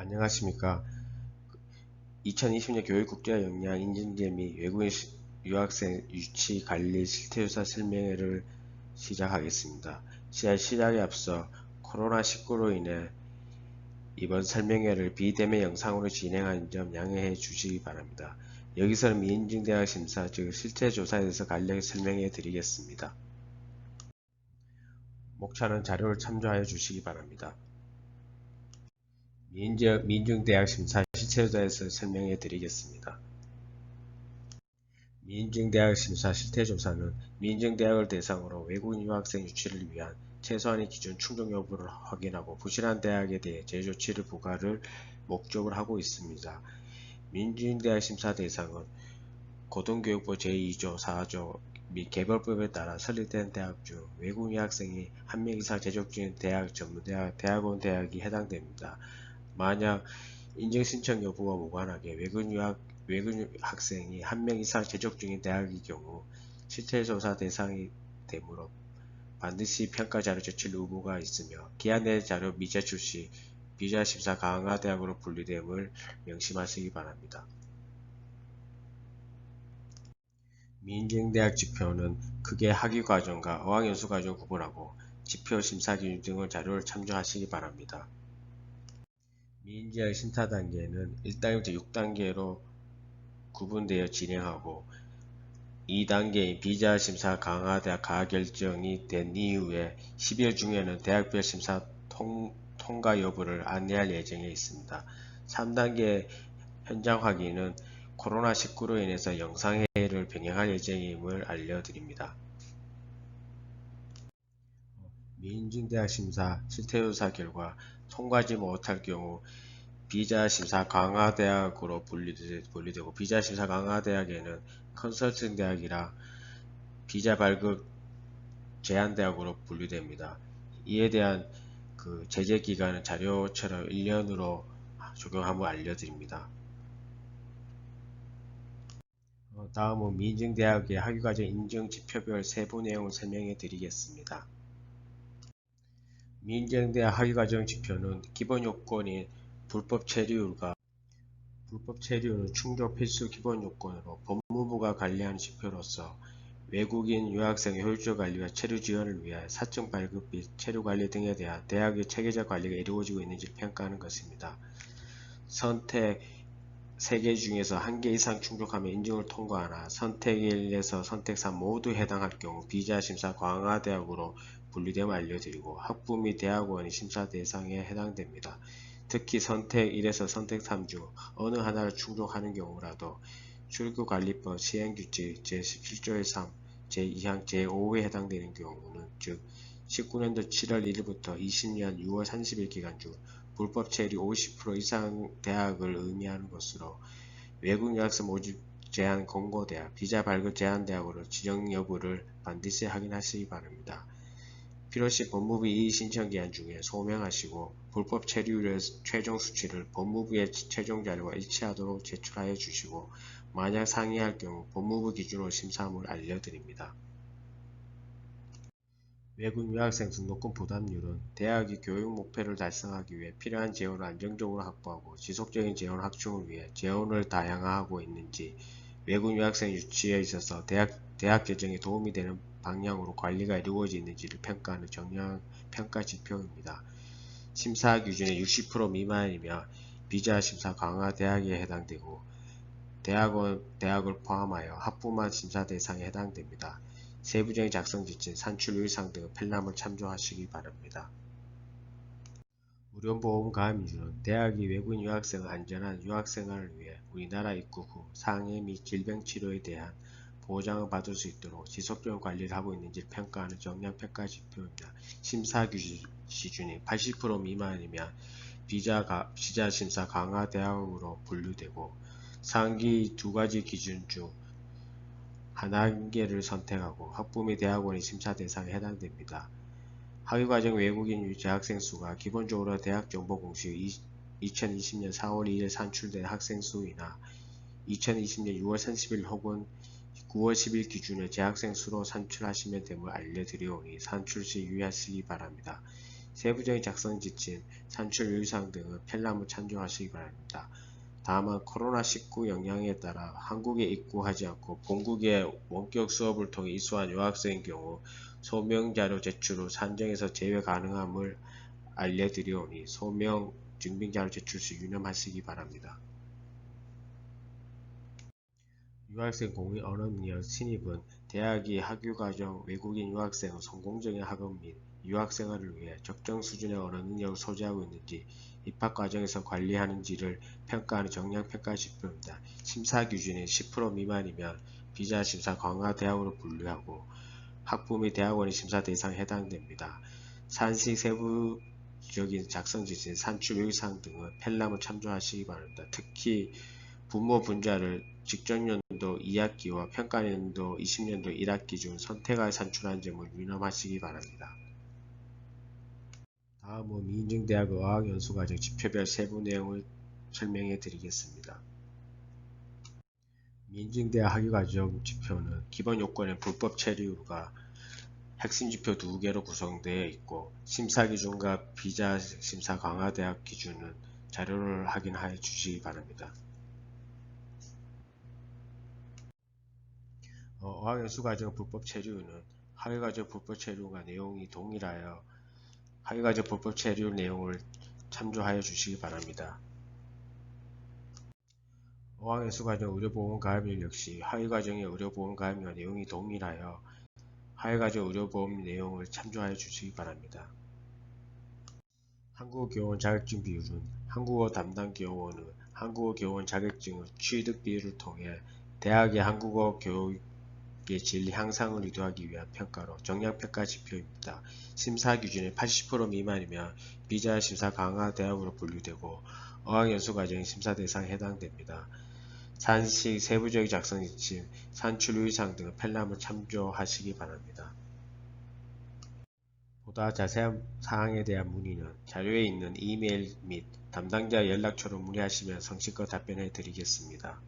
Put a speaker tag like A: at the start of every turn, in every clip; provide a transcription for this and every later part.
A: 안녕하십니까. 2020년 교육국제화 역량 인증제 및 외국인 유학생 유치 관리 실태조사 설명회를 시작하겠습니다. 시작에 앞서 코로나19로 인해 이번 설명회를 비대면 영상으로 진행한 점 양해해 주시기 바랍니다. 여기서는 미인증 대학 심사 즉 실태 조사에 대해서 간략히 설명해 드리겠습니다. 목차는 자료를 참조하여 주시기 바랍니다. 민중대학 심사 실태조사에서 설명해 드리겠습니다. 민중대학 심사 실태조사는 민중대학을 대상으로 외국인 유학생 유치를 위한 최소한의 기준 충족 여부를 확인하고 부실한 대학에 대해 제조치를 부과를 목적으로 하고 있습니다. 민중대학 심사 대상은 고등교육부 제2조 4조 및 개별법에 따라 설립된 대학 중 외국인 유학생이 한 명 이상 재적 중인 대학, 전문대학, 대학원 대학이 해당됩니다. 만약 인증 신청 여부와 무관하게 외국 유학 외국 학생이 한 명 이상 재적 중인 대학의 경우 실태 조사 대상이 되므로 반드시 평가 자료 제출 의무가 있으며 기한 내 자료 미제 출 시 비자 심사 강화 대학으로 분류됨을 명심하시기 바랍니다. 민증대학 지표는 크게 학위 과정과 어학연수 과정 구분하고 지표 심사 기준 등을 자료를 참조하시기 바랍니다. 미인지학 심사 단계는 1단계부터 6단계로 구분되어 진행하고 2단계인 비자 심사 강화대학 가결정이 된 이후에 10일 중에는 대학별 심사 통, 통과 여부를 안내할 예정에 있습니다. 3단계 현장 확인은 코로나19로 인해서 영상회의를 병행할 예정임을 알려드립니다. 미인증대학 심사 실태조사 결과 통과하지 못할 경우 비자 심사 강화 대학으로 분리되고 비자 심사 강화 대학에는 컨설팅 대학이라 비자 발급 제한 대학으로 분류됩니다. 이에 대한 그 제재 기간은 자료처럼 1년으로 적용함을 알려드립니다. 어, 다음은 민증대학의 학위과정 인증 지표별 세부 내용을 설명해 드리겠습니다. 민정대학 학위과정 지표는 기본 요건인 불법 체류율과 불법 체류율은 충족 필수 기본 요건으로 법무부가 관리하는 지표로서 외국인 유학생의 효율적 관리와 체류 지원을 위해 사증 발급 및 체류 관리 등에 대한 대학의 체계적 관리가 이루어지고 있는지를 평가하는 것입니다. 선택 3개 중에서 1개 이상 충족하면 인증을 통과하나 선택 1에서 선택 3 모두 해당할 경우 비자 심사 광화대학으로 분리됨을 알려드리고 학부 및 대학원이 심사 대상에 해당됩니다. 특히 선택 1에서 선택 3 중 어느 하나를 충족하는 경우라도 출구관리법 시행규칙 제17조의 3, 제2항 제5에 해당되는 경우는 즉 19년도 7월 1일부터 20년 6월 30일 기간 중 불법 체류 50% 이상 대학을 의미하는 것으로 외국 유학생 모집 제한 공고대학, 비자 발급 제한 대학으로 지정 여부를 반드시 확인하시기 바랍니다. 필요시 법무부 이의 신청기한 중에 소명하시고 불법 체류율의 최종 수치를 법무부의 최종 자료와 일치하도록 제출하여 주시고 만약 상이할 경우 법무부 기준으로 심사함을 알려드립니다. 외국 유학생 등록금 부담률은 대학이 교육 목표를 달성하기 위해 필요한 재원을 안정적으로 확보하고 지속적인 재원 확충을 위해 재원을 다양화하고 있는지 외국 유학생 유치에 있어서 대학, 대학 개정에 도움이 되는 방향으로 관리가 이루어지는지를 평가하는 정량 평가 지표입니다. 심사 기준의 60% 미만이며 비자 심사 강화 대학에 해당되고 대학원, 대학을 포함하여 학부만 심사 대상에 해당됩니다. 세부적인 작성 지침, 산출 일상 등의 편람을 참조하시기 바랍니다. 무료보험 가입률은 대학이 외국인 유학생의 안전한 유학생활을 위해 우리나라 입국 후 상해 및 질병치료에 대한 보장을 받을 수 있도록 지속적인 관리를 하고 있는지 평가하는 정량평가 지표입니다. 심사 기준이 80% 미만이면 비자, 비자 심사 강화 대학으로 분류되고 상기 두 가지 기준 중 하나개를 선택하고 학부 및 대학원이 심사 대상에 해당됩니다. 학위과정 외국인 재학생 수가 기본적으로 대학정보공식 2020년 4월 2일 산출된 학생 수이나 2020년 6월 30일 혹은 9월 10일 기준의 재학생 수로 산출하시면 됨을 알려드리오니 산출 시 유의하시기 바랍니다. 세부적인 작성 지침, 산출 유의사항 등은 펠람을 참조하시기 바랍니다. 다음은 코로나19 영향에 따라 한국에 입국하지 않고 본국의 원격 수업을 통해 이수한 유학생의 경우 소명 자료 제출 후 산정에서 제외 가능함을 알려드리오니 소명 증빙 자료 제출 시 유념하시기 바랍니다. 유학생 공의 언어 능력 신입은 대학이 학위과정 외국인 유학생 의 성공적인 학업 및 유학생활을 위해 적정 수준의 언어 능력을 소지하고 있는지 입학 과정에서 관리하는지를 평가하는 정량평가 지표입니다. 심사 기준이 10% 미만이면 비자 심사 강화 대학으로 분류하고 학부 및 대학원의 심사 대상에 해당됩니다. 산식 세부적인 작성 지시, 산출 요의사항 등은 펠람을 참조하시기 바랍니다. 특히 부모 분자를 직전 연도 2학기와 평가연도 20년도 1학기 중 선택하여 산출한 점을 유념하시기 바랍니다. 다음은 미인증대학 어학연수과정 지표별 세부 내용을 설명해 드리겠습니다. 미인증대학 학위과정 지표는 기본 요건의 불법 체류가 핵심 지표 두 개로 구성되어 있고 심사 기준과 비자 심사 강화 대학 기준은 자료를 확인하여 주시기 바랍니다. 어, 어학연수과정 불법 체류는 학위과정 불법 체류가 내용이 동일하여 학위과정 불법 체류 내용을 참조하여 주시기 바랍니다. 어학연수과정 의료보험 가입률 역시 학위과정의 의료보험 가입률과 내용이 동일하여 학위과정 의료보험 내용을 참조하여 주시기 바랍니다. 한국어 교원 자격증 비율은 한국어 담당 교원의 한국어 교원 자격증의 취득 비율을 통해 대학의 한국어 교육 의질 향상을 유도하기 위한 평가로 정량평가 지표입니다. 심사 기준이 80% 미만이면 비자 심사 강화 대학으로 분류되고 어학연수 과정의 심사 대상에 해당됩니다. 산식 세부적인 작성 지침, 산출 유의사항 등의 펠람을 참조하시기 바랍니다. 보다 자세한 사항에 대한 문의는 자료에 있는 이메일 및 담당자 연락처로 문의하시면 성실껏 답변해 드리겠습니다.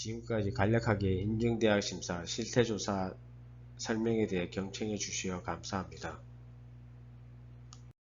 A: 지금까지 간략하게 인증대학 심사 실태조사 설명에 대해 경청해 주시어 감사합니다.